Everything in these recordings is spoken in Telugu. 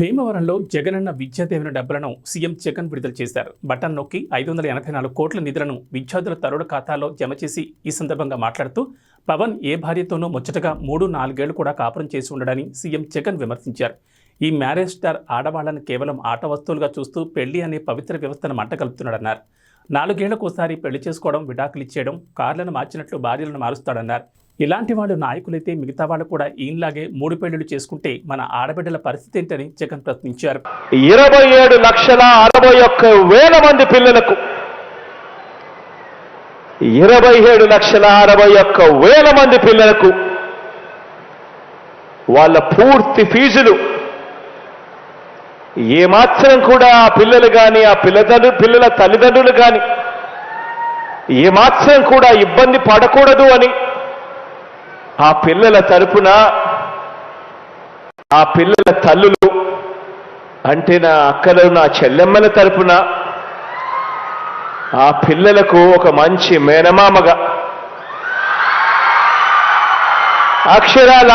భీమవరంలో జగనన్న విద్యాదేవెన డబ్బులను సీఎం జగన్ విడుదల చేశారు. బటన్ నొక్కి ఐదు వందల ఎనభై నాలుగు కోట్ల నిధులను విద్యార్థుల తరుణ ఖాతాలో జమ చేసి ఈ సందర్భంగా మాట్లాడుతూ పవన్ ఏ భార్యతోనూ ముచ్చటగా మూడు నాలుగేళ్ళు కూడా కాపురం చేసి ఉండడని సీఎం జగన్ విమర్శించారు. ఈ మ్యారేజ్ స్టార్ ఆడవాళ్ళను కేవలం ఆట వస్తువులుగా చూస్తూ పెళ్ళి అనే పవిత్ర వ్యవస్థను మంటగలుపుతున్నాడన్నారు నాలుగేళ్ళకోసారి పెళ్ళి చేసుకోవడం విడాకులు ఇచ్చేయడం కార్లను మార్చినట్లు భార్యలను మారుస్తాడన్నారు. ఇలాంటి వాళ్ళు నాయకులైతే మిగతా వాళ్ళు కూడా ఈయనలాగే మూడు పెళ్ళిళ్ళు చేసుకుంటే మన ఆడబిడ్డల పరిస్థితి ఏంటని జగన్ ప్రశ్నించారు. ఇరవై ఏడు లక్షల అరవై ఒక్క వేల మంది పిల్లలకు ఇరవై ఏడు లక్షల అరవై ఒక్క వేల మంది పిల్లలకు వాళ్ళ పూర్తి ఫీజులు. ఏమాత్రం కూడా ఆ పిల్లలు కానీ ఆ పిల్లలు పిల్లల తల్లిదండ్రులు కానీ ఏమాత్రం కూడా ఇబ్బంది పడకూడదు అని ఆ పిల్లల తరపున ఆ పిల్లల తల్లులు అంటే నా అక్కలు నా చెల్లెమ్మల తరపున ఆ పిల్లలకు ఒక మంచి మేనమామగా అక్షరాల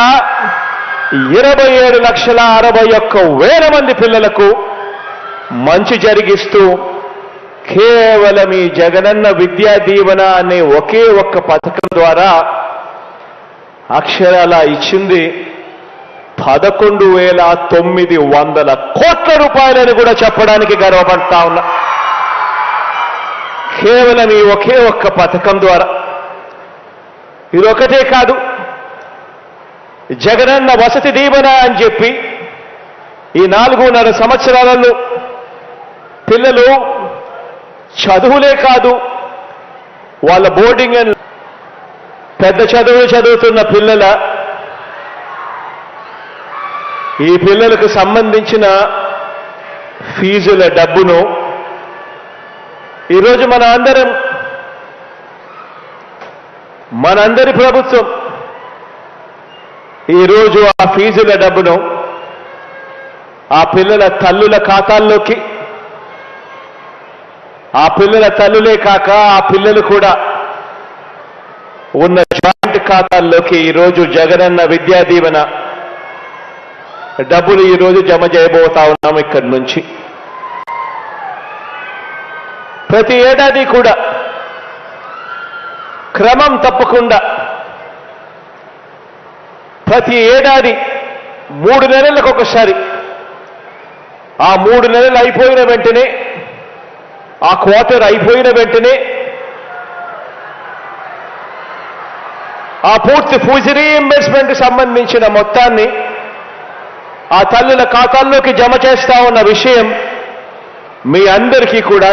ఇరవై ఏడు లక్షల అరవై ఒక్క వేల మంది పిల్లలకు మంచి జరిగిస్తూ కేవలం ఈ జగనన్న విద్యా దీవెన అనే ఒకే ఒక్క పథకం ద్వారా అక్షరాల ఇచ్చింది పదకొండు వేల తొమ్మిది వందల కోట్ల రూపాయలని కూడా చెప్పడానికి గర్వపడతా ఉన్నా. కేవలం ఈ ఒకే ఒక్క పథకం ద్వారా. ఇది ఒకటే కాదు జగనన్న వసతి దీవెన అని చెప్పి ఈ నాలుగున్నర సంవత్సరాలలో పిల్లలు చదువులే కాదు వాళ్ళ బోర్డింగ్ అండ్ పెద్ద చదువులు చదువుతున్న పిల్లల ఈ పిల్లలకు సంబంధించిన ఫీజుల డబ్బును ఈరోజు మన అందరం మనందరి ప్రభుత్వం ఈరోజు ఆ ఫీజుల డబ్బును ఆ పిల్లల తల్లుల ఖాతాల్లోకి ఆ పిల్లల తల్లులే కాక ఆ పిల్లలు కూడా ఉన్న జాయింట్ ఖాతాల్లోకి ఈరోజు జగనన్న విద్యా దీవెన. డబ్బులు ఈరోజు జమ చేయబోతా ఉన్నాం ఇక్కడి నుంచి. ప్రతి ఏడాది కూడా క్రమం తప్పకుండా ప్రతి ఏడాది మూడు నెలలకు ఒకసారి ఆ మూడు నెలలు అయిపోయిన వెంటనే ఆ క్వార్టర్ అయిపోయిన వెంటనే ఆ పూర్తి ఫీజు రీఇంబర్స్మెంట్ సంబంధించిన మొత్తాన్ని ఆ తల్లుల ఖాతాల్లోకి జమ చేస్తా ఉన్న విషయం మీ అందరికీ కూడా